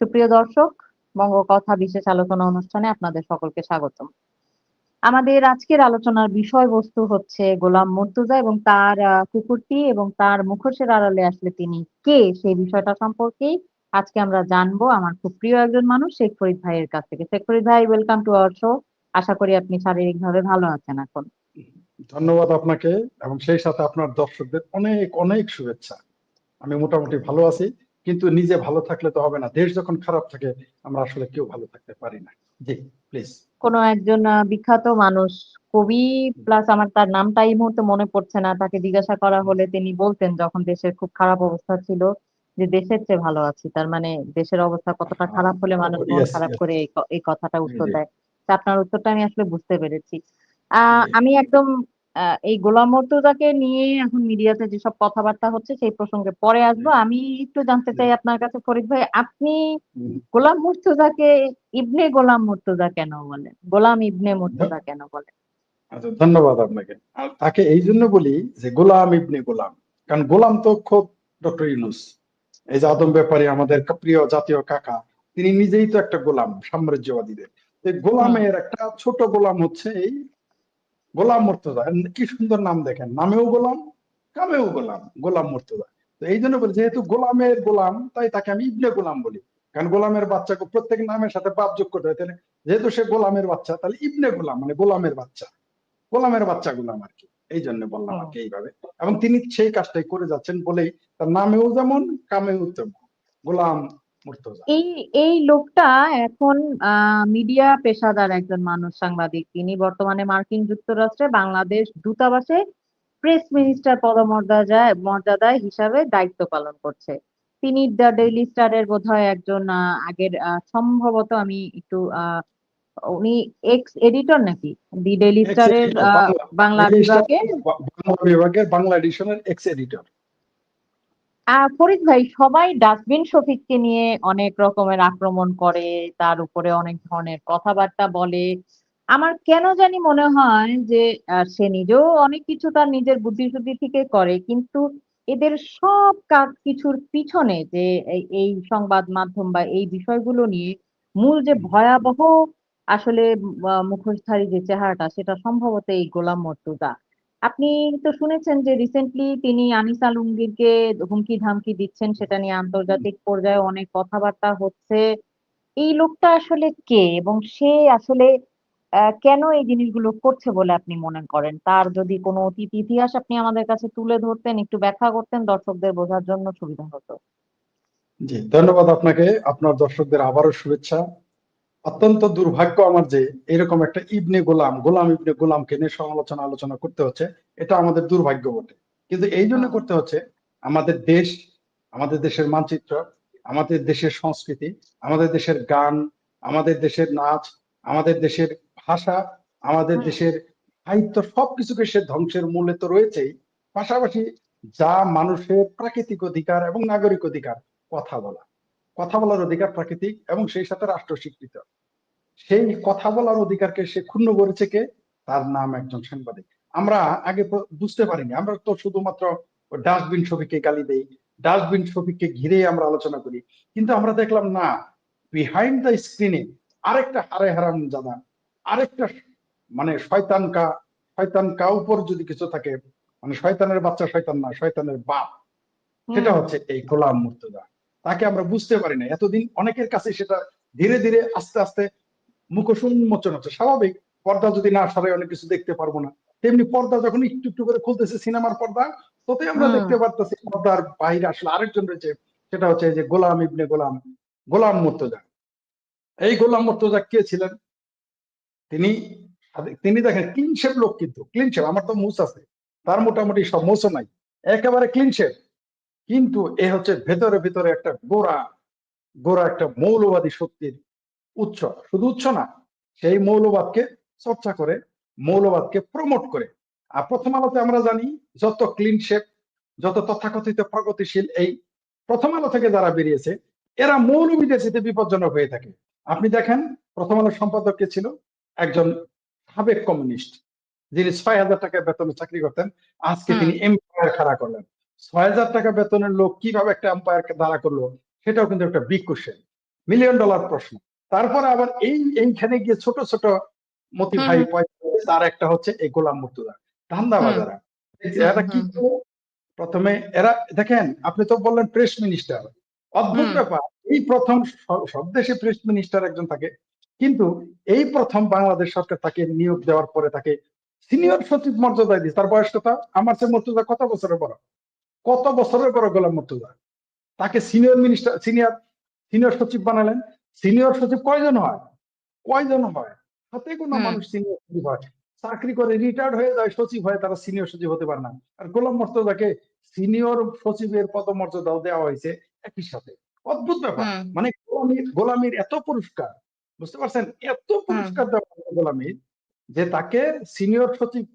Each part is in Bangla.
সুপ্রিয় দর্শক বঙ্গ কথা বিশেষ আলোচনা অনুষ্ঠানে আপনাদের সকলকে স্বাগতম। আমাদের আজকের আলোচনার বিষয়বস্তু হচ্ছে গোলাম মুর্তুজা এবং তার কুকুরটি এবং তার মুখোশের আড়ালে আসলে তিনি কে সেই বিষয়টা সম্পর্কেই আজকে আমরা জানব। আমার খুব প্রিয় একজন মানুষ, শেখ ফরিদ ভাইয়ের কাছ থেকে। শেখ ফরিদ ভাই ওয়েলকাম টু আওয়ার শো আশা করি আপনি শারীরিকভাবে ভালো আছেন এখন। ধন্যবাদ আপনাকে এবং সেই সাথে আপনার দর্শকদের অনেক অনেক শুভেচ্ছা। আমি মোটামুটি ভালো আছি। কিন্তু নিজে ভালো থাকলে তো হবে না। দেশ যখন খারাপ থাকে আমরা আসলে কেউ ভালো থাকতে পারি না। জি প্লিজ কোনো একজন বিখ্যাত মানুষ কবি প্লাস আমার তার নামটা এই মুহূর্তে মনে পড়ছে না। তাকে জিজ্ঞাসা করা হলে তিনি বলতেন যখন দেশের খুব খারাপ অবস্থা ছিল যে দেশের চেয়ে ভালো আছি। তার মানে দেশের অবস্থা কতটা খারাপ হলে মানুষ মন খারাপ করে এই কথাটা উত্তর দেয়। তা আপনার উত্তরটা আমি আসলে বুঝতে পেরেছি। আহ আমি একদম এই গোলাম মুর্তজাকে নিয়ে এখন মিডিয়াতে যেসব কথাবার্তা হচ্ছে সেই প্রসঙ্গে পরে আসব। আমি একটু জানতে চাই আপনার কাছে ফরিদ ভাই আপনি। গোলাম মুর্তজাকে ইবনে গোলাম মুর্তজা কেন বলেন? গোলাম ইবনে মুর্তজা কেন বলেন? আচ্ছা ধন্যবাদ আপনাকে। আর তাকে এই জন্য বলি যে গোলাম ইবনে গোলাম কারণ গোলাম তো খোদ ডক্টর ইউনুস। এই যে আদম ব্যাপারী আমাদের প্রিয় জাতীয় কাকা তিনি নিজেই তো একটা গোলাম সাম্রাজ্যবাদীদের। গোলামের একটা ছোট গোলাম হচ্ছে এই গোলাম মুর্তজা। কি সুন্দর নাম দেখেন। নামেও গোলাম, কামেও গোলাম গোলাম মুর্তজা। তো এই জন্য বলি, যেহেতু গোলামের গোলাম, তাই তাকে আমি ইবনে গোলাম বলি। কারণ গোলামের বাচ্চাকে প্রত্যেক নামের সাথে বাপ যোগ করতে হয়। তাহলে যেহেতু সে গোলামের বাচ্চা, তাহলে ইবনে গোলাম মানে গোলামের বাচ্চা। গোলামের বাচ্চা গোলাম আর কি। এই জন্য বললাম আর কি এইভাবে। এবং তিনি সেই কাজটাই করে যাচ্ছেন বলেই তার নামেও যেমন, কামেও তেমন। গোলাম এই এই লোকটা এখন মিডিয়া পেশাদার একজন মানুষ সাংবাদিক। তিনি বর্তমানে মার্কিন যুক্তরাষ্ট্রে বাংলাদেশ দূতাবাসে প্রেস মিনিস্টার পদমর্যাদায় মর্যাদায় হিসাবে দায়িত্ব পালন করছে। তিনি দ্য ডেইলি স্টারের বোধহয় একজন আহ, আগের আহ, সম্ভবত আমি একটু আহ, উনি এক্স এডিটর নাকি? দি ডেইলি স্টারের বাংলা- বিভাগের বাংলা এডিশনের এক্স এডিটর। ফরিদ ভাই, সবাই ডাস্টবিন শফিককে নিয়ে অনেক রকমের আক্রমণ করে, তার উপরে অনেক ধরনের কথাবার্তা বলে। আমার কেন জানি মনে হয় যে সে নিজেও অনেক কিছু তার নিজের বুদ্ধিশুদ্ধি থেকে করে, কিন্তু এদের সব কাজ কিছুর পিছনে যে, এই- সংবাদ মাধ্যম বা এই বিষয়গুলো নিয়ে মূল যে ভয়াবহ আসলে মুখোশধারী যে চেহারাটা, সেটা সম্ভবত এই গোলাম মর্তুজা। আপনি তো শুনেছেন যে রিসেন্টলি তিনি আনিস আলমগীরকে হুমকি ধামকি দিচ্ছেন, সেটা নিয়ে আন্তর্জাতিক পর্যায়ে অনেক কথাবার্তা হচ্ছে। এই লোকটা আসলে কে এবং সে আসলে কেন এই জিনিসগুলো করছে বলে আপনি মনে করেন? তার যদি কোনো অতীত ইতিহাস আপনি আমাদের কাছে তুলে ধরতেন, একটু ব্যাখ্যা করতেন, দর্শকদের বোঝার জন্য সুবিধা হতো। জি, ধন্যবাদ আপনাকে। আপনার দর্শকদের আবারও শুভেচ্ছা। অত্যন্ত দুর্ভাগ্য আমার যে এরকম একটা ইবনে গোলাম গোলাম ইবনে গোলামকে নিয়ে সমালোচনা আলোচনা করতে হচ্ছে এটা আমাদের দুর্ভাগ্য বটে। কিন্তু এই জন্য করতে হচ্ছে আমাদের দেশ আমাদের দেশের মানচিত্র আমাদের দেশের সংস্কৃতি আমাদের দেশের গান আমাদের দেশের নাচ আমাদের দেশের ভাষা আমাদের দেশের সাহিত্য সবকিছুকে সে ধ্বংসের মূলে তো রয়েছেই। পাশাপাশি যা মানুষের প্রাকৃতিক অধিকার এবং নাগরিক অধিকার কথা বলা। কথা বলার অধিকার প্রাকৃতিক এবং সেই সাথে রাষ্ট্র স্বীকৃত। সেই কথা বলার অধিকারকে সে ক্ষুণ্ণ করেছে কে? তার নাম একজন সাংবাদিক। আমরা আগে বুঝতে পারিনি। আমরা তো শুধুমাত্র ডাস্টবিন ছবিকে গালি দেই ডাস্টবিন ছবিকে ঘিরে আমরা আলোচনা করি। কিন্তু আমরা দেখলাম না বিহাইন্ড দ্য স্ক্রিনে আরেকটা হারে হারাম জাদা আরেকটা মানে শয়তান কা শয়তান কা উপর যদি কিছু থাকে মানে শয়তানের বাচ্চা শয়তান না শয়তানের বাপ সেটা হচ্ছে এই গোলাম মুর্তজা। তাকে আমরা বুঝতে পারি না এতদিন অনেকের কাছে সেটা ধীরে ধীরে আস্তে আস্তে মুখোশ উন্মোচন হচ্ছে। স্বাভাবিক পর্দা যদি না সরাই অনেক কিছু দেখতে পারব না। তেমনি পর্দা যখন একটু একটু করে খুলতেছে সিনেমার পর্দা ততই আমরা দেখতে পারতেছি পর্দার বাইরে আসলে আরেকজন রয়েছে সেটা হচ্ছে যে গোলাম ইবনে গোলাম গোলাম মুর্তজা। এই গোলাম মুর্তজা কে ছিলেন? তিনি তিনি দেখেন ক্লিন শেপ লোক কিন্তু ক্লিন শেপ আমার তো মুস আছে। তার মোটামুটি সব মোসও নাই। একেবারে ক্লিন শেপ কিন্তু এ হচ্ছে ভেতরে ভেতরে একটা গোড়া গোড়া একটা মৌলবাদী শক্তির উৎস। শুধু উৎস না সেই মৌলবাদকে চর্চা করে মৌলবাদকে প্রমোট করে। আর প্রথম আলোতে আমরা জানি যত ক্লিন শেপ যত তথাকথিত প্রগতিশীল এই প্রথম আলো থেকে যারা বেরিয়েছে এরা মৌলবীদের সাথে বিপজ্জনক হয়ে থাকে। আপনি দেখেন প্রথম আলোর সম্পাদক কে ছিল? একজন সাবেক কমিউনিস্ট যিনি ছয় হাজার টাকা বেতনে চাকরি করতেন। আজকে তিনি এম্পায়ার খাড়া করলেন। ছয় হাজার টাকা বেতনের লোক কীভাবে একটা এম্পায়ার দাঁড়া করল সেটাও কিন্তু একটা বিগ কোশ্চেন মিলিয়ন ডলার প্রশ্ন। তারপরে আবার এই এইখানে গিয়ে ছোট ছোট মতি ভাই তার একটা হচ্ছে এই গোলাম মুর্তুজা ধান্দাবাজারা এরা কি প্রথমে এরা দেখেন আপনি তো বললেন প্রেস মিনিস্টার অদ্ভুত ব্যাপার এই প্রথম সব দেশে প্রেস মিনিস্টার একজন থাকে কিন্তু এই প্রথম বাংলাদেশ সরকার তাকে নিয়োগ দেওয়ার পরে তাকে সিনিয়র সচিব মর্যাদা দিয়েছে। তার বয়স কথা আমার চেয়ে মর্তুজা কত বছরের বড়? কত বছরের বড় গোলাম মর্তুজা? তাকে সিনিয়র মিনিস্টার সিনিয়র সিনিয়র সচিব বানালেন। সিনিয়র সচিব কয়জন হয়? কয়জন হয়? হাতে কোনো মানুষ সিনিয়র সচিব হয়। চাকরি করে রিটায়ার্ড হয়ে যায় সচিব হয় তারা সিনিয়র সচিব হতে পারে না। আর গোলাম মর্তজাকে সিনিয়র সচিবের পদমর্যাদাও দেওয়া হয়েছে একই সাথে। অদ্ভুত ব্যাপার। মানে গোলামির গোলামির এত পুরস্কার বুঝতে পারছেন? এত পুরস্কার দেওয়া গোলামির যে তাকে সিনিয়র সচিব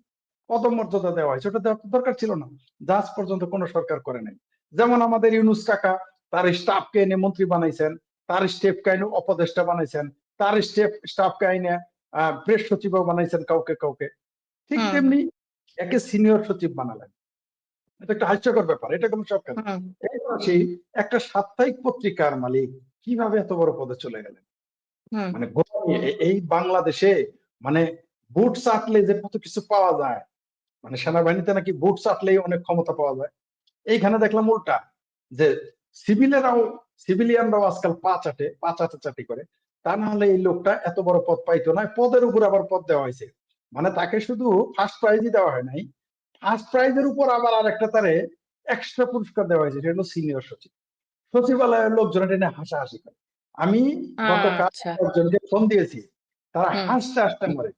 পদমর্যাদা দেওয়া হয়েছে ওটা দেওয়ার দরকার ছিল না। জাজ পর্যন্ত কোনো সরকার করে নাই। যেমন আমাদের ইউনুস কাকা তার স্টাফকে এনে মন্ত্রী বানাইছেন তার স্টেফকে এনে উপদেষ্টা বানাইছেন তার স্টেফ স্টাফকে এনে প্রেস সচিবও বানাইছেন কাউকে কাউকে। ঠিক তেমনি একে সিনিয়র সচিব বানালেন। এটা একটা হাস্যকর ব্যাপার এটা কোনো সরকার আসি একটা সাপ্তাহিক পত্রিকার মালিক কীভাবে এত বড় পদে চলে গেলেন? মানে এই বাংলাদেশে মানে বুট চাটলে যে কত কিছু পাওয়া যায় মানে সেনাবাহিনীতে নাকি বুট চাটলেই অনেক ক্ষমতা পাওয়া যায়। এইখানে দেখলাম উল্টা যে সিভিলেরাও সিভিলিয়ানরাও আজকাল পা চাটে পা চাটে চাটি করে। তা না হলে এই লোকটা এত বড় পদ পাইতো না পদের উপর আবার পদ দেওয়া হয়েছে। মানে তাকে শুধু ফার্স্ট প্রাইজই দেওয়া হয় নাই ফার্স্ট প্রাইজের উপর আবার আরেকটা তারে এক্সট্রা পুরস্কার দেওয়া হয়েছে সেটা হলো সিনিয়র সচিব। সচিবালয়ের লোকজন এটা নিয়ে হাসাহাসি করে। আমি গতকাল আচ্ছা একজনকে ফোন দিয়েছি তারা হাসতে হাসতে মরে।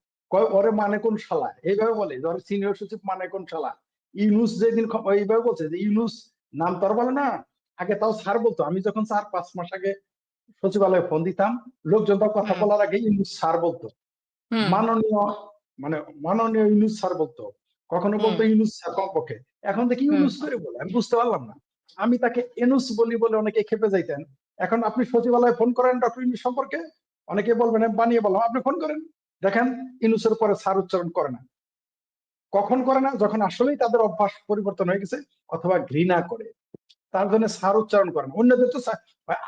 ওরে মানে কোন শালা? এইভাবে বলে ওরে সিনিয়র সচিব মানে কোন শালা? ইউনুস যেদিন এইভাবে বলছে যে ইউনুস নাম তো বলে না আগে তাও স্যার বলতো। আমি যখন চার পাঁচ মাস আগে সচিবালয়ে ফোন দিতাম লোকজন তার কথা বলার আগে ইউনুস স্যার বলতো। মাননীয় মানে মাননীয় ইউনুস স্যার বলতো। কখনো বলতো ইউনুস স্যার কমপক্ষে। এখন দেখি ইউনুস করে বলে আমি বুঝতে পারলাম না। আমি তাকে এনুস বলি বলে অনেকে খেপে যাইতেন। এখন আপনি সচিবালয়ে ফোন করেন ডক্টর ইউনুস সম্পর্কে অনেকে বলবেন আমি বানিয়ে বললাম আপনি ফোন করেন। দেখেন ইনুসের পরে স্যার উচ্চারণ করে না। কখন করে না? যখন আসলেই তাদের অভ্যাস পরিবর্তন হয়ে গেছে অথবা ঘৃণা করে। তার জন্য স্যার উচ্চারণ করে না। অন্যদের তো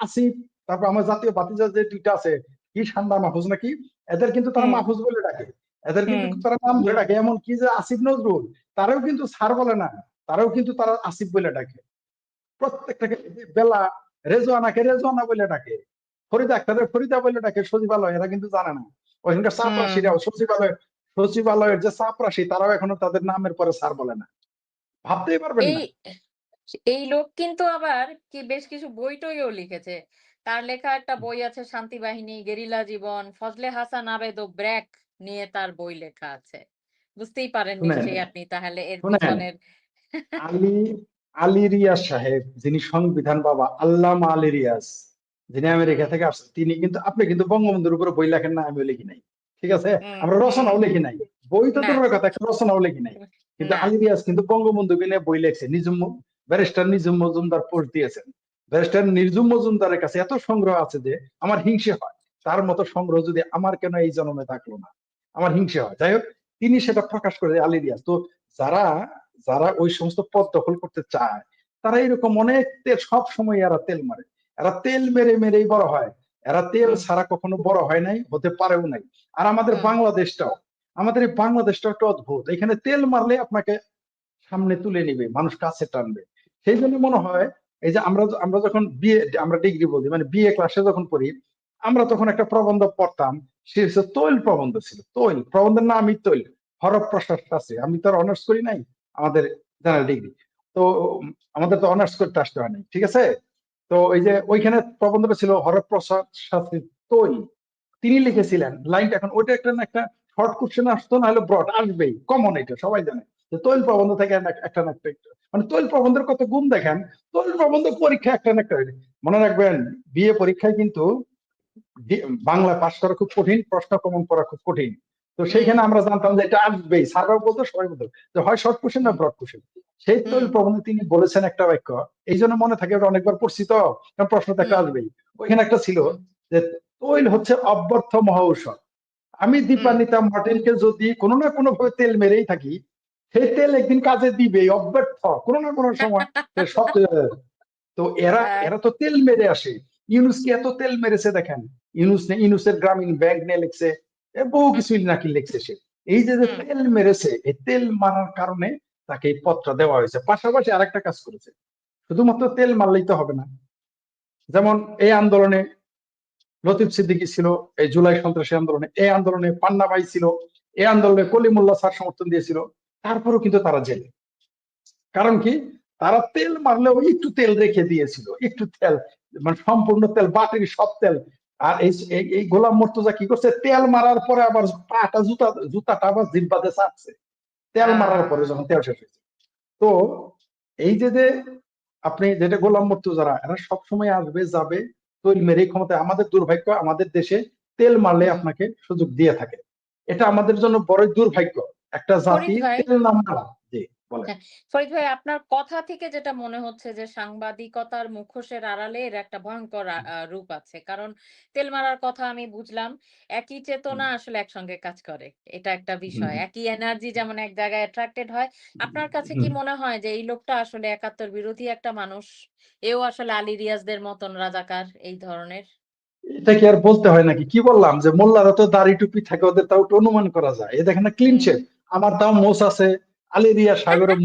আসিফ তারপর আমার জাতীয় বাতিজা যে দুইটা আছে কি ঠান্ডা মাহফুজ নাকি? এদের কিন্তু তারা। মাহফুজ বলে ডাকে। এদের কিন্তু তারা নাম ধরে ডাকে। এমন কি যে আসিফ নজরুল তারাও কিন্তু সার বলে না। তারাও কিন্তু তারা আসিফ বলে ডাকে। প্রত্যেকটাকে বেলা রেজওয়ানাকে রেজওয়ানা বলে ডাকে। ফরিদা আক্তারের ফরিদা বলে ডাকে সচিবালয় এরা কিন্তু জানে না। ওইখানকার চাপরাশিরাও সচিবালয় সচিবালয়ের যে চাপরাশি তারাও এখনও তাদের নামের পরে স্যার বলে না। ভাবতেই পারবেন না। এই লোক কিন্তু আবার কি বেশ কিছু বই টইও লিখেছে। তার লেখা একটা বই আছে শান্তি বাহিনী গেরিলা জীবন ফজলে হাসান আবেদ ও ব্র্যাক নিয়ে তার বই লেখা আছে। বুঝতেই পারেন নিশ্চয়ই আপনি তাহলে এর। পিছনের আলী আলী রিয়াজ সাহেব যিনি সংবিধান বাবা আল্লামা আলী রিয়াজ। যিনি আমেরিকা থেকে আসছেন তিনি কিন্তু আপনি কিন্তু বঙ্গবন্ধুর উপরে বই লেখেন না আমিও লিখি নাই। ঠিক আছে? আমরা রচনাও লিখি নাই। বই তো। দূরের কথা একটা রচনাও লিখি নাই। কিন্তু না। আলী রিয়াজ কিন্তু বঙ্গবন্ধু বিনে বই লেখছে। নিজুম ব্যারিস্টার নিজুম মজুমদার পোস্ট দিয়েছেন। ব্যারিস্টার নিজুম মজুমদারের কাছে এত সংগ্রহ আছে যে আমার হিংসে হয়। তার মতো সংগ্রহ যদি আমার কেন এই জন্মে থাকল না? আমার হিংসে হয়। যাই হোক তিনি সেটা প্রকাশ করে আলী রিয়াজ তো যারা যারা ওই সমস্ত পদ দখল করতে চায় তারা এরকম অনেক সব সময় এরা তেল মারে। এরা তেল মেরে মেরেই বড় হয়। এরা তেল ছাড়া কখনো বড় হয় নাই হতে পারেও নাই। আর আমাদের বাংলাদেশটাও আমাদের এই বাংলাদেশটা একটা অদ্ভুত। এখানে তেল মারলে আপনাকে সামনে তুলে নিবে মানুষ কাছে টানবে। সেই জন্য মনে হয় এই যে আমরা আমরা যখন বিএ আমরা ডিগ্রি বলি মানে বিএ ক্লাসে যখন পড়ি আমরা তখন একটা প্রবন্ধ পড়তাম সে হচ্ছে তৈল প্রবন্ধ ছিল। তৈল প্রবন্ধের নামই তৈল। হরফ প্রশ্বাস আছে। আমি তো আর অনার্স করি নাই আমাদের জেনারেল ডিগ্রি তো আমাদের তো অনার্স করতে আসতে হয় নাই ঠিক আছে? তো ওই যে ওইখানে প্রবন্ধটা ছিল হরফ প্রশ্বাস তৈল তিনি লিখেছিলেন, লাইনটা এখন ওইটা একটা না একটা শর্ট কোশ্চেন আসতো না হলে ব্রড আসবেই কমন এটা, সবাই জানে। যে তৈল প্রবন্ধ থেকে একটা না একটা মানে তৈল প্রবন্ধের কত গুণ দেখেন, তৈল প্রবন্ধ পরীক্ষা একটা না একটা মনে রাখবেন, বিএ পরীক্ষায় কিন্তু বাংলা পাশ করা খুব কঠিন, প্রশ্ন কমন করা খুব কঠিন। তো সেইখানে আমরা জানতাম যে এটা আসবেই স্যাররাও বলতো সবাই বলতো যে হয় শর্ট কোশ্চেন না ব্রড কোশ্চেন। সেই হুম। প্রবন্ধে তিনি বলেছেন একটা বাক্য এই জন্য মনে থাকে ওটা অনেকবার পড়ছি তো প্রশ্ন তো একটা আসবেই। ওইখানে একটা ছিল যে তৈল হচ্ছে অব্যর্থ মহৌষধ আমি দীপান্বিতা মার্টিনকে যদি কোনো না কোনো ভাবে তেল মেরেই থাকি সেই তেল একদিন কাজে দিবে অব্যর্থ কোনো না কোনো সময় সব তো এরা হ্যাঁ। এরা তো তেল মেরে আসে। ইউনুস কি এত তেল মেরেছে দেখেন? ইউনুস নে ইউনুসের গ্রামীণ ব্যাংক নিয়ে লিখছে বহু কিছুই নাকি লিখছে সে। এই যে যে তেল মেরেছে এই তেল মারার কারণে তাকে এই পদটা দেওয়া হয়েছে। পাশাপাশি আরেকটা কাজ করেছে। শুধুমাত্র তেল মারলেই তো হবে না। যেমন এই আন্দোলনে লতিফ সিদ্দিকী ছিল এই জুলাই সন্ত্রাসী আন্দোলনে এই আন্দোলনে পান্না ভাই ছিল এই আন্দোলনে কলিমুল্লাহ স্যার সমর্থন দিয়েছিল তারপরেও কিন্তু তারা জেলে। কারণ কি? তারা তেল মারলেও একটু তেল রেখে দিয়েছিল। একটু তেল মানে সম্পূর্ণ তেল বাটির সব তেল আর এই গোলাম মর্তজা কি করছে? তেল মারার পরে আবার পাটা জুতা জুতাটা আবার জিব্বাতে চাপছে তেল মারার পরে যখন তেল শেষ হয়েছে। তো এই যে যে আপনি যেটা গোলাম মর্তুজারা এরা সবসময় আসবে যাবে তৈল মেরে ক্ষমতা আমাদের দুর্ভাগ্য আমাদের দেশে তেল মারলে আপনাকে সুযোগ দিয়ে থাকে। এটা আমাদের জন্য বড় দুর্ভাগ্য। একটা জাতি তেল না মারা। ফরিদ ভাই আপনার কথা থেকে যেটা মনে হচ্ছে যে সাংবাদিকতার মুখোশের আড়ালে এর একটা ভয়ঙ্কর রূপ আছে। কারণ তেল মারার কথা আমি বুঝলাম একই চেতনা আসলে একসঙ্গে কাজ করে। এটা একটা বিষয়। একই এনার্জি যেমন এক জায়গায় অ্যাট্রাক্টেড হয়। আপনার কাছে কি মনে হয় যে এই লোকটা আসলে একাত্তর বিরোধী একটা মানুষ? এও আসলে আলী রিয়াজদের মতন রাজাকার এই ধরনের? এটা কি আর বলতে হয় নাকি? কি বললাম যে মোল্লারা তো দাড়ি টুপি থাকে ওদের তাও অনুমান করা যায়। এ দেখেন না ক্লিন। শেপ আমার তাও মোস আছে। আলী রিয়া সাগরের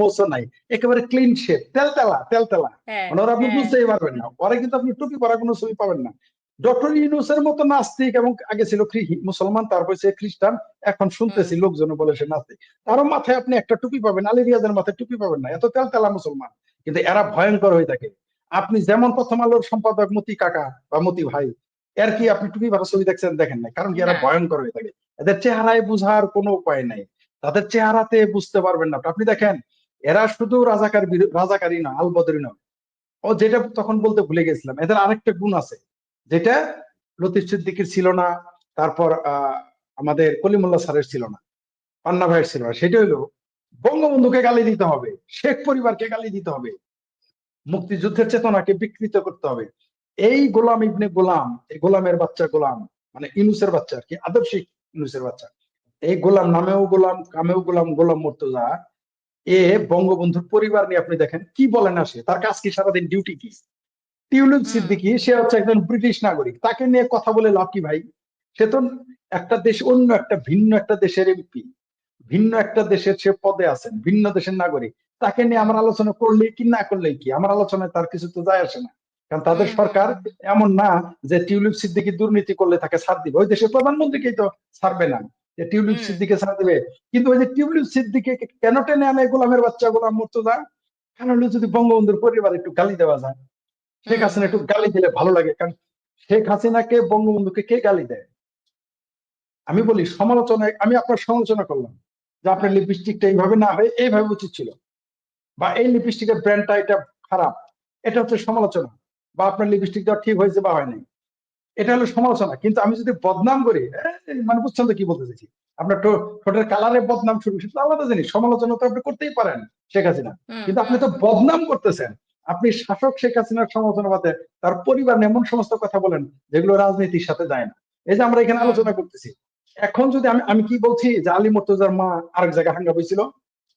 মোস নাই একেবারে ক্লিন শেপ তেলতেলা তেলতেলা। মানে ওরা আপনি। বুঝতেই পারবেন না। ওরা কিন্তু আপনি টুপি পরা কোনো ছবি পাবেন না। ডক্টর ইউনুসের মতো নাস্তিক এবং আগে ছিল মুসলমান তারপর সে খ্রিস্টান এখন শুনতেছি লোকজন বলে সে নাস্তিক। তারও মাথায় আপনি একটা টুপি পাবেন আলী রিয়াজের মাথায় টুপি পাবেন না। এত তেলতেলা মুসলমান। কিন্তু এরা ভয়ঙ্কর হয়ে থাকে। আপনি যেমন প্রথম আলোর সম্পাদক মতি কাকা বা মতি ভাই এর কি আপনি টুপি ভাড়া ছবি দেখছেন? দেখেন না কারণ কি এরা। ভয়ঙ্কর হয়ে থাকে। এদের চেহারায় বুঝার কোনো উপায় নাই। তাদের চেহারাতে বুঝতে পারবেন না। আপনি দেখেন, এরা শুধু রাজাকার রাজাকারী না আলবদরি না। ও যেটা তখন বলতে ভুলে গেছিলাম, এদের আরেকটা গুণ আছে। যেটা লতিফ সিদ্দিকির ছিল না, তারপর আমাদের কলিমুল্লাহ স্যারের ছিল না, পান্না ভাইয়ের ছিল না। সেটা হলো, বঙ্গবন্ধুকে গালি দিতে হবে, শেখ পরিবারকে গালি দিতে হবে, মুক্তিযুদ্ধের চেতনাকে বিকৃত করতে হবে। এই গোলাম ইবনে গোলাম, এই গোলামের বাচ্চা গোলাম মানে ইনুসের বাচ্চা আর কি, আদর্শিক ইনুসের বাচ্চা এই গোলাম নামেও গোলাম কামেও গোলাম গোলাম মর্তজা এ বঙ্গবন্ধুর পরিবার নিয়ে আপনি দেখেন কি বলেন আসে? তার কাজ কি সারাদিন ডিউটি কি? টিউলিপ সিদ্দিকি সে হচ্ছে একজন ব্রিটিশ নাগরিক তাকে নিয়ে কথা বলে লাভ কি ভাই? সে তো একটা দেশ অন্য একটা ভিন্ন একটা দেশের এমপি ভিন্ন একটা দেশের সে পদে আছেন ভিন্ন দেশের নাগরিক। তাকে নিয়ে আমার আলোচনা করলেই কি না করলেই কি? আমার আলোচনায় তার কিছু তো যায় আসে না। কারণ তাদের সরকার এমন না যে টিউলিপ সিদ্দিকি দুর্নীতি করলে তাকে ছাড় দিবে। ওই দেশের প্রধানমন্ত্রীকেই তো ছাড়বে না। যে টিউলিপ সিদ্দিকে ছাড় দিবে। কিন্তু ওই যে টিউলিপ সিদ্দিকে কেন টেনে আনে গোলামের বাচ্চা গোলাম মর্তজা? কারণ হলো যদি বঙ্গবন্ধুর পরিবার একটু গালি দেওয়া যায়। শেখ হাসিনা একটু গালি দিলে ভালো লাগে। কারণ শেখ হাসিনাকে বঙ্গবন্ধুকে কে গালি দেয়? আমি বলি সমালোচনায় আমি আপনার সমালোচনা করলাম যে আপনার লিপস্টিকটা এইভাবে না হয়ে এইভাবে উচিত ছিল। বা এই লিপস্টিকের ব্র্যান্ডটা এটা খারাপ। এটা হচ্ছে সমালোচনা। বা আপনার লিপস্টিকটা ঠিক হয়েছে বা হয়নি। এটা হলো সমালোচনা। কিন্তু আমি যদি বদনাম করি মানে বুঝছেন তো কি বলতে চাইছি? আপনার ঠোঁটের কালারে বদনাম শুরু সেটা আলাদা জিনিস। সমালোচনা তো আপনি করতেই পারেন শেখ হাসিনা। কিন্তু আপনি তো। বদনাম করতেছেন। আপনি শাসক শেখ হাসিনার সমালোচনা বাদে তার পরিবার এমন সমস্ত কথা বলেন যেগুলো রাজনীতির সাথে যায় না। এই যে আমরা এখানে আলোচনা করতেছি। এখন যদি আমি আমি কি বলছি যে আলী মর্তুজার মা আরেক জায়গায় হাঙ্গা বইছিল?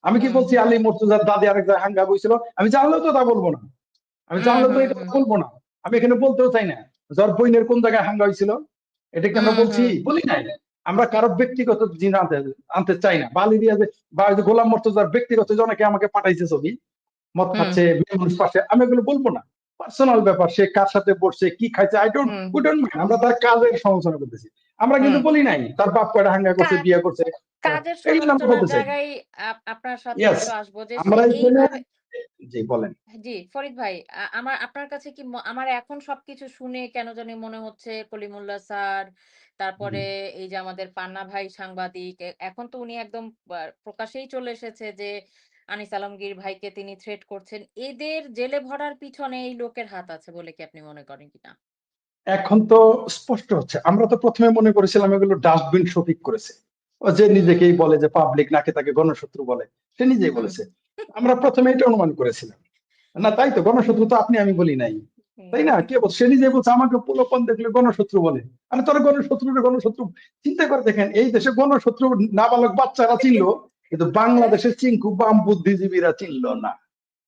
আমি কি বলছি আলী মর্তুজার দাদি আরেক জায়গায় হাঙ্গা বইছিল? আমি জানলেও তো তা বলব না। আমি জানলেও তো এটা বলব না। আমি এখানে বলতেও চাই না। যার কোন জায়গায় হাঙ্গা হয়েছিল? এটা কি আমরা বলছি বলি নাই। আমরা কারও ব্যক্তিগত জিনিস আনতে আনতে চাই না। বালি দিয়া যে বা গোলাম মর্তুজার ব্যক্তিগত জনকে আমাকে পাঠাইছে ছবি হুম। খাচ্ছে মানুষ পাশে আমি এগুলো বলব না। পার্সোনাল ব্যাপার সে কার সাথে বসছে কি খাইছে I don't. We don't mind আমরা তার কাজের সমালোচনা করতেছি। আমরা কিন্তু বলি নাই তার বাপ কয়টা হাঙ্গা করছে বিয়ে করছে। কাজের সমালোচনার জায়গায় আপনার সাথে আসব যে জি বলেন। জি ফরিদ ভাই আমার আপনার কাছে কি আমার এখন সবকিছু শুনে কেন জানি মনে হচ্ছে কলিমুল্লাহ স্যার তারপরে এই যে আমাদের পান্না ভাই সাংবাদিক এখন তো উনি একদম প্রকাশেই চলে এসেছে যে আনিস আলমগীর ভাইকে তিনি থ্রেট করছেন। এদের জেলে ভরার পিছনে এই লোকের হাত আছে বলে কি আপনি মনে করেন কিনা? এখন তো স্পষ্ট হচ্ছে। আমরা তো প্রথমে মনে করেছিলাম এগুলো ডাস্টবিন শফিক করেছে। ও যে নিজেকেই বলে যে পাবলিক নাকি তাকে গণশত্রু বলে সে নিজেই বলেছে। আমরা প্রথমে এটা অনুমান করেছিলাম। না তাই তো গণশত্রু তো আপনি আমি বলি নাই। তাই না? কে বলছে? সে নিজে বলছে আমাকে পোলোপন দেখলে গণশত্রু বলে। মানে তোর গণশত্রু গণশত্রু চিন্তা করে দেখেন এই দেশে গণশত্রু নাবালক বাচ্চারা চিনলো কিন্তু বাংলাদেশের চিঙ্কু বাম বুদ্ধিজীবীরা চিনলো না।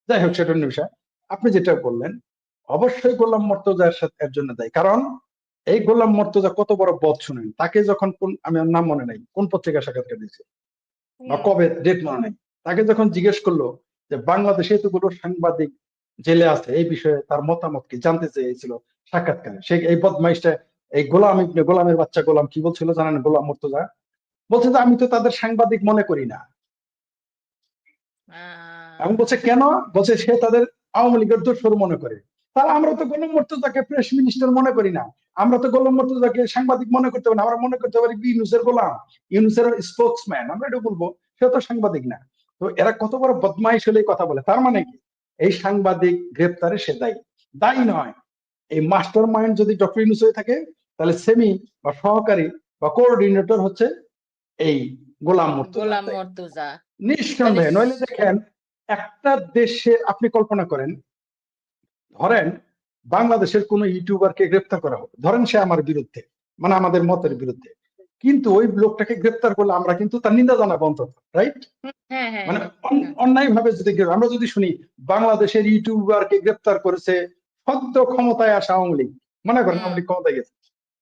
যাই হোক সেটা অন্য বিষয় আপনি যেটা বললেন অবশ্যই গোলাম মর্তজার সাথে এর জন্য দেয়। কারণ এই গোলাম মর্তজা কত বড় বধ শুনেন। তাকে যখন কোন আমি নাম মনে নাই কোন পত্রিকা সাক্ষাৎকার দিয়েছে? বা কবে? ডেট মনে নেই। তাকে যখন জিজ্ঞেস করল যে বাংলাদেশে এতগুলো সাংবাদিক জেলে আছে এই বিষয়ে তার মতামত কি? জানতে চেয়েছিল সাক্ষাৎকারে। সে এই বদমাইশটা এই গোলাম ইবনে গোলামের বাচ্চা গোলাম কি বলছিল জানেন গোলাম মর্তজা? বলছে যে আমি তো তাদের সাংবাদিক মনে করি না। এবং বলছে কেন? বলছে সে তাদের আওয়ামী লীগের দোষর মনে করে। তাহলে আমরা তো গোলাম মর্তজাকে প্রেস মিনিস্টার মনে করি না। আমরা তো গোলাম মর্তজাকে সাংবাদিক মনে করতে পারি না। আমরা মনে করতে পারি ইউনুসের গোলাম ইউনুসের স্পোক্সম্যান আমরা এটা বলব সে তো সাংবাদিক না। তো এরা কত বড় বদমাইশ হলে কথা বলে। তার মানে কি? এই সাংবাদিক গ্রেপ্তারে সে দায়ী। দায়ী নয়। এই মাস্টার মাইন্ড যদি ডক্টর ইউনুস হয়ে থাকে তাহলে সেমি বা সহকারী বা কোঅর্ডিনেটর হচ্ছে এই গোলাম মর্তজা। গোলাম মর্তুজা। নিঃসন্দেহে। নইলে দেখেন একটা দেশে আপনি কল্পনা করেন ধরেন বাংলাদেশের কোন ইউটিউবারকে গ্রেপ্তার করা হবে ধরেন সে আমার বিরুদ্ধে মানে আমাদের মতের বিরুদ্ধে। কিন্তু ওই লোকটাকে গ্রেপ্তার করলে আমরা কিন্তু তার নিন্দা জানাব অন্তত রাইট হ্যাঁ হ্যাঁ মানে অন্যায় ভাবে যদি আমরা যদি শুনি বাংলাদেশের ইউটিউবারকে গ্রেপ্তার করেছে সদ্য ক্ষমতায় আসা আওয়ামী লীগ মনে করেন আওয়ামী লীগ ক্ষমতায় গেছে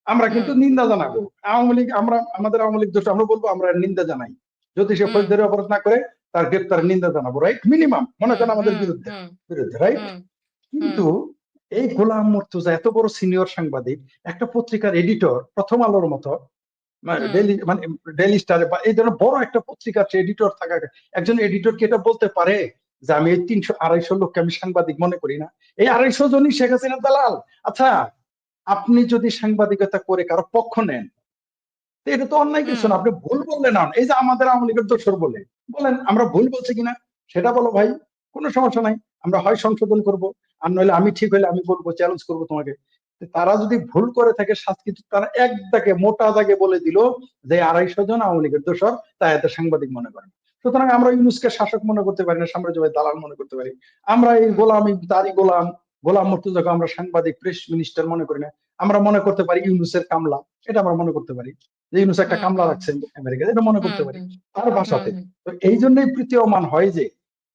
আমরা কিন্তু নিন্দা জানাব। আওয়ামী লীগ আমরা আমাদের আওয়ামী লীগ দোষ আমরা বলব আমরা নিন্দা জানাই। যদি সে ফৌজদারি অপরাধ না করে তার গ্রেপ্তার নিন্দা জানাব রাইট মিনিমাম মনে করেন আমাদের বিরুদ্ধে বিরুদ্ধে রাইট কিন্তু এই গোলাম মুর্তুজা এত বড় সিনিয়র সাংবাদিক একটা পত্রিকার এডিটর প্রথম আলোর মতো মানে ডেইলি মানে স্টারে বা এই ধরনের বড় একটা পত্রিকার এডিটর থাকা একজন এডিটর কি এটা বলতে পারে যে আমি এই তিনশো আড়াইশো লোককে আমি সাংবাদিক মনে করি না। এই আড়াইশো জনই শেখ হাসিনার দালাল। আচ্ছা আপনি যদি সাংবাদিকতা করে কারও পক্ষ নেন এটা তো অন্যায় কিছু না। আপনি ভুল বললে না। এই যে আমাদের আওয়ামী লীগের দোষর বলে বলেন আমরা ভুল বলছি কিনা? সেটা বলো ভাই কোনো সমস্যা নাই। আমরা হয় সংশোধন করব আর নইলে আমি ঠিক হলে আমি বলব চ্যালেঞ্জ করব তোমাকে। তারা যদি ভুল করে থাকে শাস্তি তারা এক দাগে মোটা দাগে বলে দিল যে আড়াইশো জন আওয়ামী লীগের দোষর তাই এত সাংবাদিক মনে করেন। সুতরাং আমরা ইউনুসকে শাসক মনে করতে পারি না সাম্রাজ্যবাদী দালাল মনে করতে পারি। আমরা এই গোলামি তারই গোলাম গোলাম মর্তুজাকে আমরা সাংবাদিক প্রেস মিনিস্টার মনে করি না। আমরা মনে করতে পারি ইউনুসের কামলা এটা আমরা মনে করতে পারি। যে ইউনুস একটা কামলা রাখছেন আমেরিকা এটা মনে করতে পারি। তার ভাষাতে। তো এই জন্যই প্রীতীয়মান হয় যে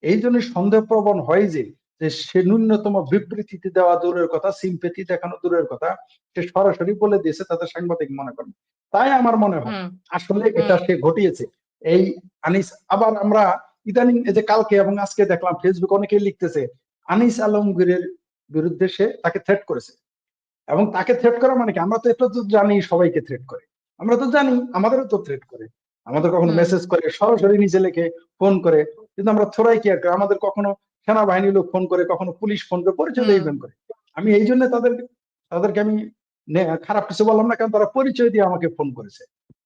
এই জন্যই সন্দেহপ্রবণ হয় যে যে সে ন্যূনতম বিবৃতিতে দেওয়া দূরের কথা সিম্পেথি দেখানো দূরের কথা সে সরাসরি বলে দিয়েছে তাদের সাংবাদিক মনে করেন। তাই আমার মনে হয় আসলে এটা সে ঘটিয়েছে। এই আনিস আবার আমরা ইদানিং এই যে কালকে এবং আজকে দেখলাম ফেসবুক অনেকেই লিখতেছে আনিস আলমগীরের বিরুদ্ধে সে তাকে থ্রেট করেছে। এবং তাকে থ্রেট করা মানে কি? আমরা তো এটা তো জানি সবাইকে থ্রেট করে। আমরা তো জানি আমাদেরও তো থ্রেট করে। আমাদের কখনো মেসেজ করে সরাসরি নিজে লেখে ফোন করে। কিন্তু আমরা থোড়াই কি আর করি? আমাদের কখনো সেনাবাহিনী লোক ফোন করে কখনো পুলিশ ফোন করে পরিচয় দিয়ে ফোন করে। আমি এই জন্য তাদের তাদেরকে আমি খারাপ কিছু বললাম না কারণ তারা পরিচয় দিয়ে আমাকে ফোন করেছে।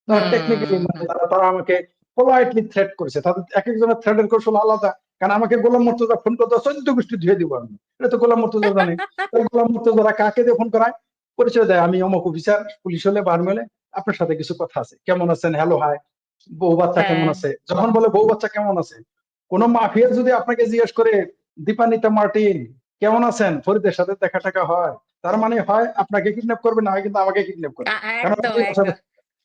তারা টেকনিক্যালি তারা তারা আমাকে পোলাইটলি থ্রেট করেছে। তাদের এক একজনের থ্রেটের কৌশল আলাদা কারণ আমাকে গোলাম মর্তজা ফোন করতে চোদ্দ গোষ্ঠী ধুয়ে দিব আমি। এটা তো গোলাম মর্তজা জানে। গোলাম মর্তজারা কাকে দিয়ে ফোন করায়? পরিচয় দেয় আমি অমুক অফিসার পুলিশ হলে বার হলে আপনার সাথে কিছু কথা আছে। কেমন আছেন? হ্যালো হাই বউ বাচ্চা হ্যাঁ। কেমন আছে? যখন বলে বউ বাচ্চা কেমন আছে? কোন মাফিয়া যদি আপনাকে জিজ্ঞেস করে দীপানিতা মার্টিন কেমন আছেন? ফরিদের সাথে দেখা টাকা হয়? তার মানে হয় আপনাকে কিডন্যাপ করবে না কিন্তু আমাকে কিডন্যাপ করবে।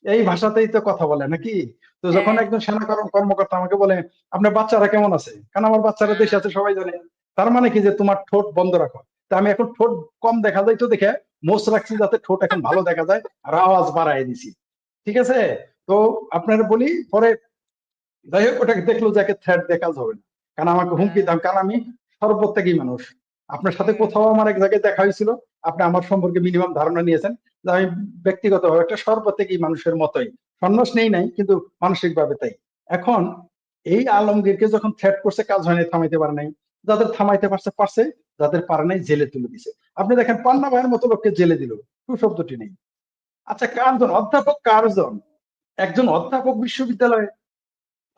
এই ভাষাতেই তো কথা বলে নাকি? তো যখন হ্যাঁ। একজন সেনা কর্মকর্তা আমাকে বলে আপনার বাচ্চারা কেমন আছে? কারণ আমার বাচ্চারা দেশে আছে সবাই জানে। তার মানে কি যে তোমার ঠোঁট বন্ধ রাখো। তা আমি এখন ঠোঁট কম দেখা যায় তো দেখে মোষ রাখছি যাতে ঠোঁট এখন ভালো দেখা যায় আর আওয়াজ বাড়াই দিছি। ঠিক আছে? তো আপনার বলি পরে যাই হোক ওটাকে দেখল যে একে থ্রেট দেখা যাবে না। কারণ আমাকে হুমকি দাম কারণ আমি সর্বত্যাগী মানুষ। আপনার সাথে কোথাও আমার এক জায়গায় দেখা হয়েছিল আপনি আমার সম্পর্কে মিনিমাম ধারণা নিয়েছেন যে আমি ব্যক্তিগতভাবে একটা সর্বত্যাগী মানুষের মতোই। সন্ন্যাস নেই নাই কিন্তু মানসিক ভাবে তাই। এখন এই আলমগীরকে যখন থ্রেট করছে কাজ হয়নি থামাইতে পারে নাই। যাদের থামাইতে পারছে পারছে যাদের পারে নাই জেলে তুলে দিছে। আপনি দেখেন পান্না ভাইয়ের মতো লোককে জেলে দিল শব্দটি নেই। আচ্ছা কারজন অধ্যাপক কারজন একজন অধ্যাপক বিশ্ববিদ্যালয়ে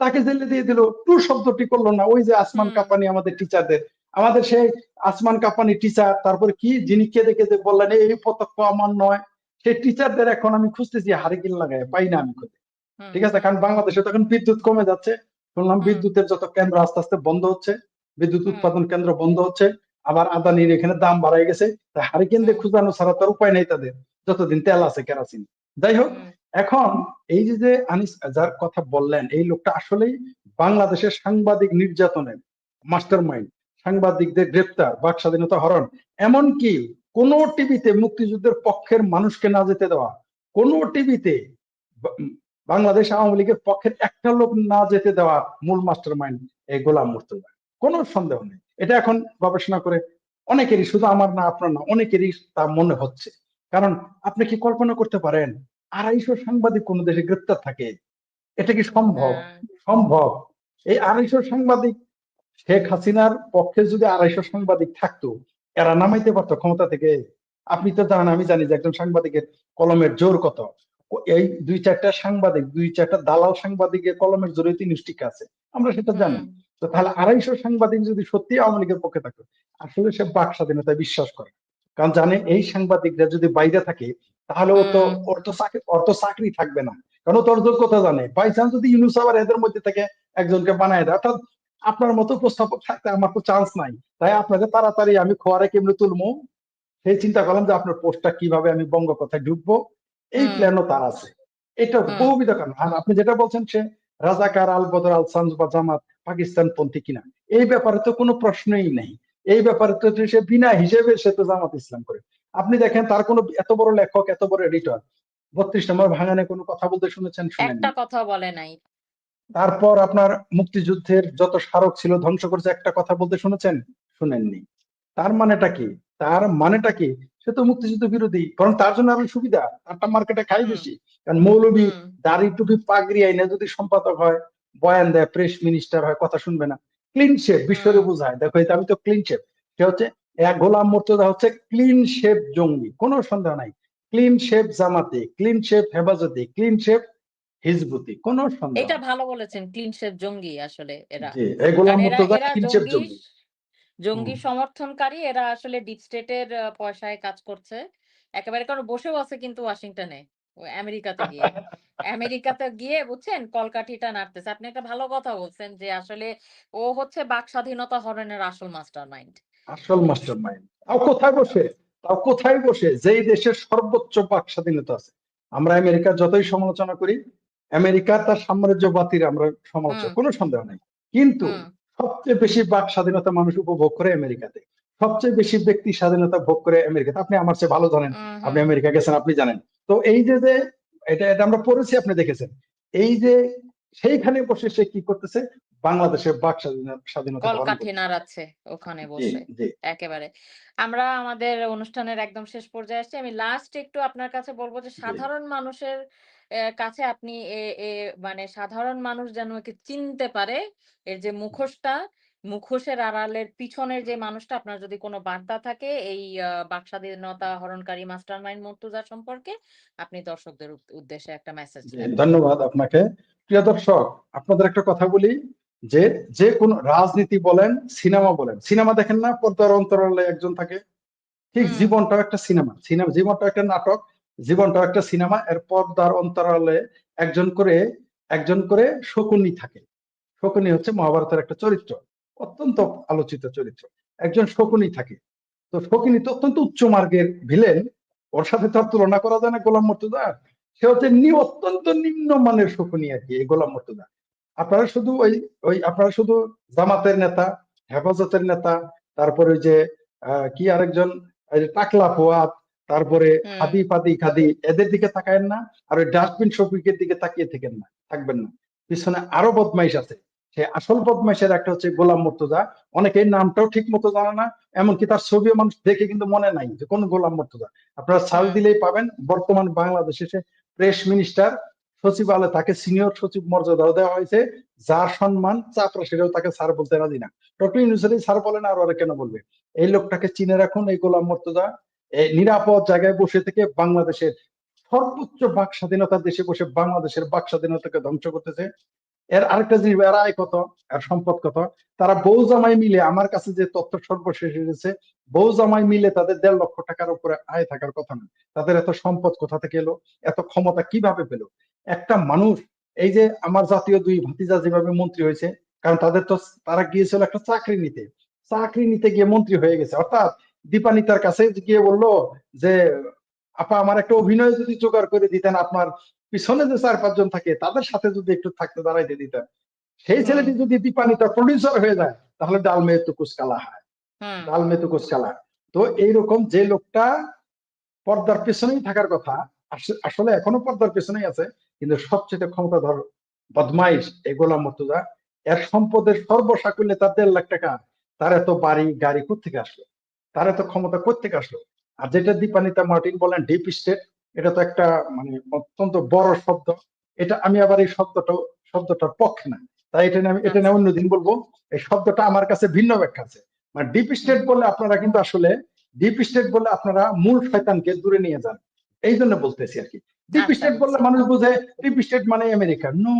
তাকে জেলে দিয়ে দিল। টু শব্দটি করল না। ওই যে আসমান কাপানি আমাদের টিচারদের আমাদের সেই আসমান কাপানি টিচার তারপরে কি? যিনি কেঁদে কেঁদে বললেন এই পতক্ষ আমার নয়। সেই টিচারদের এখন আমি খুঁজতেছি হারিকিল লাগায় পাই না আমি খুঁজে। ঠিক আছে? কারণ বাংলাদেশে তখন বিদ্যুৎ কমে যাচ্ছে। শুনলাম বিদ্যুতের যত কেন্দ্র আস্তে আস্তে বন্ধ হচ্ছে বিদ্যুৎ উৎপাদন কেন্দ্র বন্ধ হচ্ছে আবার আদানির এখানে দাম বাড়াই গেছে। তাই হারিকেন দিয়ে খুঁজানো ছাড়া তার উপায় নেই তাদের। যতদিন তেল আছে কেরাসিন। যাই হোক এখন এই যে যে আনিস যার কথা বললেন, এই লোকটা আসলেই বাংলাদেশের সাংবাদিক নির্যাতনের মাস্টার মাইন্ড সাংবাদিকদের গ্রেপ্তার, বাক স্বাধীনতা হরণ। এমনকি কোন টিভিতে মুক্তিযুদ্ধের পক্ষের মানুষকে না যেতে দেওয়া, কোন টিভিতে বাংলাদেশ আওয়ামী লীগের পক্ষের একটা লোক না যেতে দেওয়া মূল মাস্টার মাইন্ড এই গোলাম মুর্তজা। কোনো সন্দেহ নেই। এটা এখন গবেষণা করে অনেকেরই, শুধু আমার না, আপনার না, অনেকেরই তা মনে হচ্ছে। কারণ আপনি কি কল্পনা করতে পারেন আড়াইশো সাংবাদিক কোন দেশে গ্রেপ্তার থাকে। এটা কি সম্ভব? সম্ভব। এই আড়াইশো সাংবাদিক শেখ হাসিনার পক্ষে যদি আড়াইশো সাংবাদিক থাকতো এরা নামাইতে পারতো ক্ষমতা থেকে। আপনি তো জানেন আমি জানি যে একজন সাংবাদিকের কলমের জোর কত। এই দুই চারটা সাংবাদিক দুই চারটা দালাল সাংবাদিকের কলমের জোরে তিনি টিকে আছে। আমরা সেটা জানি। তো তাহলে আড়াইশো সাংবাদিক যদি সত্যি আওয়ামী লীগের পক্ষে থাকতো আসলে সে বাক স্বাধীনতায় বিশ্বাস করে। কারণ জানে এই সাংবাদিকরা যদি বাইরে থাকে তাহলে ও তো। ওর তো চাকরি ওর তো চাকরি থাকবে না। কারণ তোর যোগ্যতা জানে? বাই চান্স যদি ইউনুস আবার এদের মধ্যে থেকে একজনকে বানায় দেয় অর্থাৎ আপনার মতো উপস্থাপক থাকতে আমার তো চান্স নাই। তাই আপনাকে তাড়াতাড়ি আমি খোয়ারে কেমনে তুলবো? সেই চিন্তা করলাম যে আপনার পোস্টটা কীভাবে আমি বঙ্গ কথায় ঢুকবো? এই। প্ল্যানও তার আছে। এটা। বহুবিধ কারণ। আর আপনি যেটা বলছেন সে রাজাকার আল বদর আল সানজ বা জামাত পাকিস্তান পন্থী কিনা এই ব্যাপারে তো কোনো প্রশ্নই নেই। এই ব্যাপারে তো সে বিনা হিসেবে সে তো জামাত ইসলাম করে। আপনি দেখেন তার কোনো এত বড় লেখক এত বড় এডিটর বত্রিশ নম্বর ভাঙানে কোনো কথা বলতে শুনেছেন একটা কথা বলে নাই। তারপর আপনার মুক্তিযুদ্ধের যত স্মারক ছিল ধ্বংস করেছে একটা কথা বলতে শুনেছেন শুনেননি। তার মানেটা কি? তার মানেটা কি? সে তো মুক্তিযুদ্ধ বিরোধী কারণ তার জন্য আরও সুবিধা তারটা মার্কেটে খাই বেশি। কারণ মৌলবী দাড়ি টুপি পাগড়ি আইনে যদি সম্পাদক হয় বয়ান দেয় প্রেস মিনিস্টার হয় কথা শুনবে না। ক্লিন শেপ বিশ্বরে বোঝায়। দেখো এটা আমি তো ক্লিন শেপ সে হচ্ছে এক গোলাম মুর্তজা হচ্ছে ক্লিন শেপ জঙ্গি কোনো সন্দেহ নাই। ক্লিন শেপ জামাতি ক্লিন শেপ হেফাজতি ক্লিন শেপ হিজবুতি কোনো সন্দেহ এটা ভালো বলেছেন ক্লিন শেপ জঙ্গি আসলে এরা। জি এই গোলাম মুর্তজা ক্লিন শেপ জঙ্গি জঙ্গি। জঙ্গি সমর্থনকারী এরা আসলে ডিপ স্টেটের পয়সায় কাজ করছে। একেবারে কারণ বসেও আছে কিন্তু ওয়াশিংটনে আমেরিকাতে গিয়ে। আমেরিকাতে গিয়ে বুঝছেন কলকাঠিটা নাড়তেছে। আপনি একটা ভালো কথা বলছেন যে আসলে ও হচ্ছে বাক স্বাধীনতা হরণের আসল মাস্টার মাইন্ড আসল মাস্টার মাইন্ড তাও কোথায় বসে? তাও কোথায় বসে? যেই দেশের সর্বোচ্চ বাক স্বাধীনতা আছে। আমরা আমেরিকার যতই সমালোচনা করি আমেরিকা তার সাম্রাজ্যবাদীর আমরা সমালোচনা কোনো সন্দেহ নাই। কিন্তু সবচেয়ে বেশি বাক স্বাধীনতা মানুষ উপভোগ করে আমেরিকাতে। সবচেয়ে বেশি ব্যক্তি স্বাধীনতা ভোগ করে আমেরিকাতে। আপনি আমার চেয়ে ভালো জানেন। আপনি আমেরিকা গেছেন আপনি জানেন। তো এই যে যে এটা এটা আমরা পড়েছি আপনি দেখেছেন। এই যে সেইখানে বসে সে কি করতেছে? বাংলাদেশের বাক স্বাধীনতা স্বাধীনতা কলকাঠি নাড়াচ্ছে ওখানে বসে একেবারে। আমরা আমাদের অনুষ্ঠানের একদম শেষ পর্যায়ে আসছি। আমি লাস্ট একটু আপনার কাছে বলব যে সাধারণ মানুষের কাছে আপনি মানে সাধারণ মানুষ যেন একে চিনতে পারে এর যে মুখোশটা মুখোশের আড়ালের পিছনের যে মানুষটা আপনার যদি কোনো বার্তা থাকে এই আহ, বাক স্বাধীনতা হরণকারী মাস্টার মাইন্ড মর্তুজা সম্পর্কে আপনি দর্শকদের উদ্দেশ্যে একটা মেসেজ ধন্যবাদ আপনাকে। প্রিয় দর্শক আপনাদের একটা কথা বলি। যে যে কোন রাজনীতি বলেন সিনেমা বলেন সিনেমা দেখেন না পর্দার অন্তরালে একজন থাকে। ঠিক। জীবনটাও একটা সিনেমা সিনেমা জীবনটাও একটা নাটক জীবনটাও একটা সিনেমা এর পর্দার অন্তরালে একজন করে একজন করে শকুনি থাকে। শকুনি হচ্ছে মহাভারতের একটা চরিত্র অত্যন্ত আলোচিত চরিত্র। একজন শকুনি থাকে। তো শকুনি তো অত্যন্ত উচ্চ মার্গের ভিলেন ওর সাথে তার তুলনা করা যায় না গোলাম মর্তুদা সে হচ্ছে নি অত্যন্ত নিম্ন মানের শকুনি আর কি এই গোলাম মর্তুদা আপনারা শুধু ওই ওই আপনারা শুধু জামাতের নেতা হেফাজতের নেতা তারপরে ওই যে কি আরেকজন টাকলা ফোয়াদ তারপরে। খাদি ফাদি খাদি এদের দিকে তাকায়েন না আর ওই ডাস্টবিন শফিকের দিকে তাকিয়ে থাকেন না থাকবেন না। পিছনে আরও বদমাইশ আছে। সে আসল বদমাইশের একটা হচ্ছে গোলাম মর্তুজা। অনেকের নামটাও ঠিক মতো জানে না এমনকি তার ছবিও মানুষ দেখে কিন্তু মনে নাই যে কোন গোলাম মর্তুজা। আপনারা সাল দিলেই পাবেন। বর্তমান বাংলাদেশে সে প্রেস মিনিস্টার সচিবালয় তাকে সিনিয়র সচিব মর্যাদাও দেওয়া হয়েছে। যার সম্মান চাপরাশিরাও তাকে স্যার বলতে রাজি না। ডক্টর ইউনুসেরই স্যার বলেন, আর ওরা কেন বলবে? এই লোকটাকে চিনে রাখুন, এই গোলাম মর্তুজা। এই নিরাপদ জায়গায় বসে থেকে বাংলাদেশের সর্বোচ্চ বাক স্বাধীনতার দেশে বসে বাংলাদেশের বাক স্বাধীনতাকে ধ্বংস করতেছে। এর আরেকটা জিনিস এর আয় কত? আর সম্পদ কত? তারা বউ জামাই মিলে আমার কাছে যে তথ্য সর্বশেষ এসেছে, বউ জামাই মিলে তাদের দেড় লক্ষ টাকার উপরে আয় থাকার কথা না। তাদের এত সম্পদ কোথা থেকে এলো? এত ক্ষমতা কীভাবে পেল? একটা মানুষ এই যে আমার জাতীয় দুই ভাতিজা যেভাবে মন্ত্রী হয়েছে কারণ তাদের তো তারা গিয়েছিল একটা চাকরি নিতে। চাকরি নিতে গিয়ে মন্ত্রী হয়ে গেছে। অর্থাৎ দীপানিতার কাছে গিয়ে বলল যে আপা আমার একটা অভিনয় যদি জোগাড় করে দিতেন আপনার পিছনে যে চার পাঁচজন থাকে তাদের সাথে যদি একটু থাকতে দাঁড়াইতে দিতেন। সেই ছেলেটি যদি দীপানিতার প্রডিউসার হয়ে যায় তাহলে ডাল মে তো কুছ কালা হয় ডাল মে তো কুছ কালা হয়। তো এইরকম যে লোকটা পর্দার পেছনেই থাকার কথা আসলে এখনও পর্দার পেছনেই আছে কিন্তু সবচেয়ে ক্ষমতাধর বদমাইশ এই গোলাম মর্তুজা এর সম্পদের সর্বসাকুল্যে তার দেড় লাখ টাকা তার এত বাড়ি গাড়ি কোথেকে আসলো? তার এত ক্ষমতা কোথেকে আসলো? আর যেটা দীপানিতা মার্টিন বলেন ডিপ স্টেট এটা তো একটা মানে অত্যন্ত বড় শব্দ। এটা আমি আবার এই শব্দটা শব্দটার পক্ষে না। তাই এটা নিয়ে আমি এটা নিয়ে অন্যদিন বলব এই শব্দটা আমার কাছে ভিন্ন ব্যাখ্যা আছে। মানে ডিপ স্টেট বলে আপনারা কিন্তু আসলে ডিপ স্টেট বলে আপনারা মূল শয়তানকে দূরে নিয়ে যান। এই জন্য বলতেছি আর কি ডিপ আচ্ছা, স্টেট বললে মানুষ বোঝে ডিপ স্টেট মানে আমেরিকা নো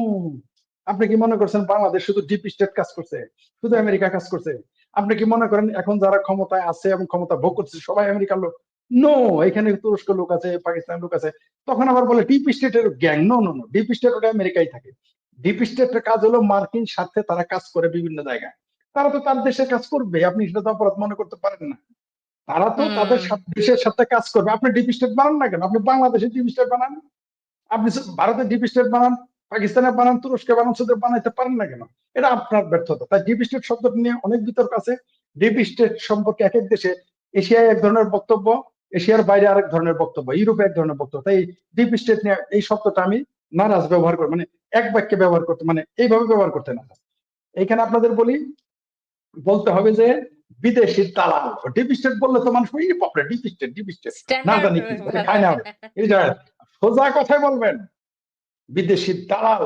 আপনি কি মনে করছেন বাংলাদেশ শুধু ডিপ স্টেট কাজ করছে? শুধু আমেরিকা কাজ করছে? আপনি কি মনে করেন এখন যারা ক্ষমতায় আছে এবং ক্ষমতা ভোগ করছে সবাই আমেরিকার লোক? নো এখানে তুরস্ক লোক আছে পাকিস্তান লোক আছে। তখন আবার বলে ডিপ স্টেটের gang no no no deep state ওটা আমেরিকায় থাকে। ডিপ স্টেটের কাজ হলো মার্কিন স্বার্থে তারা কাজ করে বিভিন্ন জায়গায়। তারা তো তার দেশের কাজ করবে। আপনি সেটা তো অপরাধ মনে করতে পারেন না। তারা তো তাদের দেশের সাথে কাজ করবে। আপনি ডিপ স্টেট বানান না কেন? আপনি বাংলাদেশে ডিপ স্টেট বানান। আপনি ভারতের ডিপ স্টেট বানান পাকিস্তানে বানান তুরস্কে বানান সুদের বানাইতে পারেন না কেন? এটা আপনার ব্যর্থতা। তাই ডিপ স্টেট শব্দটি নিয়ে অনেক বিতর্ক আছে। ডিপ স্টেট সম্পর্কে এক এক দেশে এশিয়ায় এক ধরনের বক্তব্য এশিয়ার বাইরে আরেক ধরনের বক্তব্য ইউরোপে এক ধরনের বক্তব্য। তাই ডিপ স্টেট নিয়ে এই শব্দটা আমি নারাজ ব্যবহার করি। মানে এক বাক্যে ব্যবহার করতে মানে এইভাবে ব্যবহার করতে না এইখানে আপনাদের বলি বলতে হবে যে বিদেশি দালাল ডিপ স্টেট বললে তো মানুষ এই বাপরে ডিপ স্টেট ডিপ স্টেট না জানি কি, খায় না এই যে সোজা কথাই বলবেন বিদেশি দালাল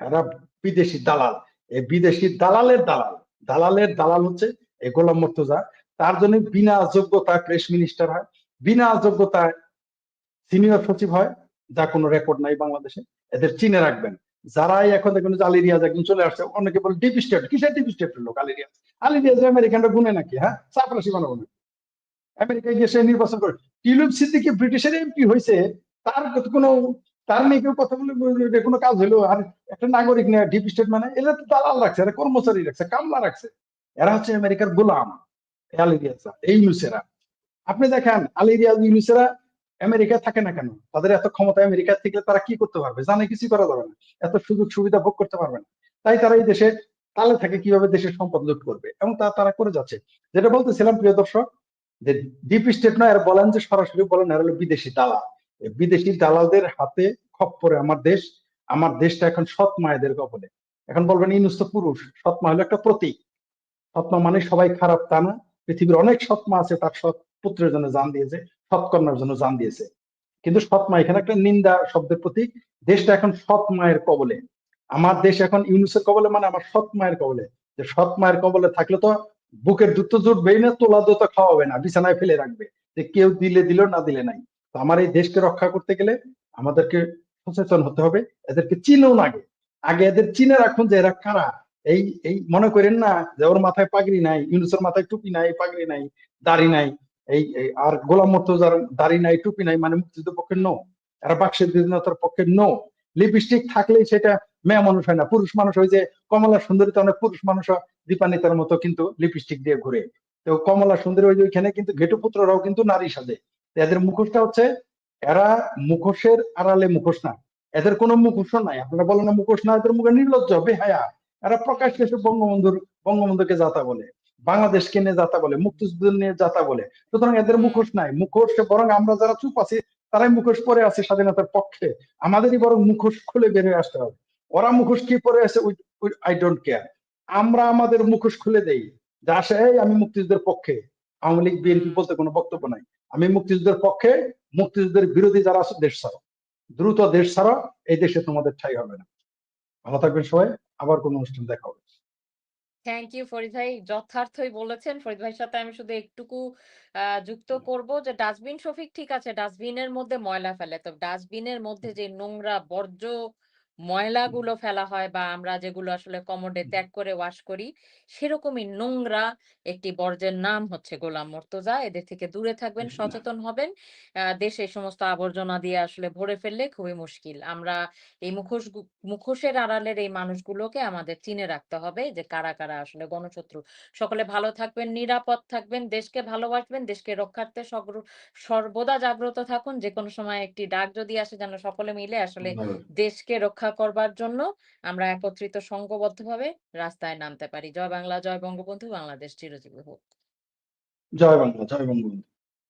এরা বিদেশি দালাল। এই বিদেশি দালালের দালাল দালালের দালাল হচ্ছে এই গোলাম মর্তুজা। তার জন্য বিনা যোগ্যতায় প্রেস মিনিস্টার হয় বিনা যোগ্যতায় সিনিয়র সচিব হয় যা কোনো রেকর্ড নাই বাংলাদেশে। এদের চিনে রাখবেন। যারাই এখন দেখুন যে আলী রিয়াজ একদিন চলে আসছে, অনেকে বলে ডিপ স্টেট কিসের ডিপ স্টেটের লোক? আলী রিয়াজ। আলী রিয়াজ আমেরিকানরা গুনে নাকি হ্যাঁ? চাপরাশি বানাবো না। আমেরিকায় গিয়ে সে নির্বাচন করে। টিউলিপ সিদ্দিকি ব্রিটিশের এমপি হয়েছে, তার কোনো, তার নিয়ে কেউ কথা বলে কোনো কাজ হলো, আর একটা নাগরিক নিয়ে ডিপ স্টেট মানে এরা তো দালাল রাখছে, এরা কর্মচারী রাখছে, কামলা রাখছে। এরা হচ্ছে আমেরিকার গোলাম, এই আলী রিয়াজরা, এই ইউনুসেরা। আপনি দেখেন, আলী রিয়াজ, ইউনুসেরা আমেরিকায় থাকে না কেন? তাদের এত ক্ষমতা আমেরিকায় থেকে তারা কি করতে পারবে? জানে কিছু করা যাবে না। এত সুযোগ সুবিধা ভোগ করতে পারবে না। তাই তারা এই দেশে তালে থাকে কীভাবে দেশের সম্পদ লুট করবে? এবং তা তারা করে যাচ্ছে। যেটা বলতেছিলাম, প্রিয় দর্শক, যে ডিপ স্টেট নয়, আর বলেন যে সরাসরি বলেন আর হলো বিদেশি দালাল। বিদেশি দালালদের হাতে খপ্পরে আমার দেশ, আমার দেশটা এখন সৎ মায়েদের কবলে। এখন বলবেন ইনুস তো পুরুষ, সৎ মা হলো একটা প্রতীক। সৎ মা মানে সবাই খারাপ তা না। পৃথিবীর অনেক সৎ মা আছে, তার সৎ পুত্রের জন্য জান দিয়েছে। সৎকর্মার জন্য জান দিয়েছে। কিন্তু সৎ মা এখানে একটা নিন্দা শব্দের প্রতীক। দেশটা এখন সৎ মায়ের কবলে। আমার দেশ এখন ইউনুসের কবলে মানে আমার সৎ মায়ের কবলে। যে সৎ মায়ের কবলে থাকলে তো বুকের দুধ তো জুটবেই না, তোলা দুধ খাওয়াবে না, বিছানায় ফেলে রাখবে। যে কেউ দিলে দিল, না দিলে নাই। তো আমার এই দেশকে রক্ষা করতে গেলে আমাদেরকে সচেতন হতে হবে, এদেরকে চিনুন আগে। আগে এদের চিনে রাখুন যে এরা কারা? এই এই মনে করেন না যে ওর মাথায় পাগড়ি নাই, ইউনুসের মাথায় টুপি নাই, পাগড়ি নাই, দাড়ি নাই। এই আর গোলাম মর্তুজার দাড়ি নাই, টুপি নাই মানে মুক্তিযুদ্ধের পক্ষে নো এরা বাক্সের স্বাধীনতার পক্ষে নো লিপস্টিক থাকলেই সেটা মেয়ে মানুষ হয় না, পুরুষ মানুষ হয় যে কমলা সুন্দরী তো অনেক পুরুষ মানুষ দীপানিতার মতো কিন্তু লিপস্টিক দিয়ে ঘুরে। তো কমলা সুন্দরী ওই ওইখানে কিন্তু ঘেটুপুত্ররাও কিন্তু নারী সাজে। এদের মুখোশটা হচ্ছে, এরা মুখোশের আড়ালে মুখোশ না। এদের কোনো মুখোশ নাই, আপনারা বলেন না মুখোশ না, এদের মুখে নির্লজ্জ বেহায়া এরা প্রকাশ্যে বঙ্গবন্ধুর, বঙ্গবন্ধুকে যাতা বলে। বাংলাদেশকে নিয়ে যাতা বলে মুক্তিযুদ্ধ নিয়ে যাতা বলে। সুতরাং এদের মুখোশ নাই। মুখোশ বরং আমরা যারা চুপ আছি, তারাই মুখোশ পরে আছে স্বাধীনতার পক্ষে। আমাদেরই বরং মুখোশ খুলে বের হয়ে আসতে হবে। ওরা মুখোশ কি পরে আছে? আই ডোন্ট কেয়ার আমরা আমাদের মুখোশ খুলে দেই। যে আসে আমি মুক্তিযুদ্ধের পক্ষে। আওয়ামী লীগ, বিএনপি বলতে কোনো বক্তব্য নাই। আমি মুক্তিযুদ্ধের পক্ষে, মুক্তিযুদ্ধের বিরোধী যারা আছে, দেশ ছাড়ো। দ্রুত দেশ ছাড়ো, এই দেশে তোমাদের ঠাই হবে না। ভালো থাকবেন সবাই। আবার কোনো অনুষ্ঠান দেখা হবে। থ্যাংক ইউ ফরিদ ভাই। যথার্থই বলেছেন। ফরিদ ভাইয়ের সাথে আমি শুধু একটুকু আহ, যুক্ত করব যে ডাস্টবিন শফিক ঠিক আছে ডাস্টবিনের মধ্যে ময়লা ফেলে। তো ডাস্টবিনের মধ্যে যে নোংরা বর্জ্য ময়লাগুলো ফেলা হয় বা আমরা যেগুলো আসলে কমোডে ত্যাগ করে ওয়াশ করি সেরকমই নোংরা একটি বর্জ্যের নাম হচ্ছে গোলাম মর্তজা। এদের থেকে দূরে থাকবেন সচেতন হবেন। দেশে এই সমস্ত আবর্জনা দিয়ে আসলে ভরে ফেললে খুবই মুশকিল। আমরা এই মুখোশ মুখোশের আড়ালের এই মানুষগুলোকে আমাদের চিনে রাখতে হবে যে কারা কারা আসলে গণশত্রু। সকলে ভালো থাকবেন নিরাপদ থাকবেন দেশকে ভালোবাসবেন দেশকে রক্ষার্থে সর্বদা জাগ্রত থাকুন। যে কোনো সময় একটি ডাক যদি আসে যেন সকলে মিলে আসলে দেশকে রক্ষা রক্ষা করবার জন্য আমরা একত্রিত সংঘবদ্ধভাবে রাস্তায় নামতে পারি। জয় বাংলা, জয় বঙ্গবন্ধু, বাংলাদেশ চিরজীবী হোক। জয় বাংলা জয় বঙ্গবন্ধু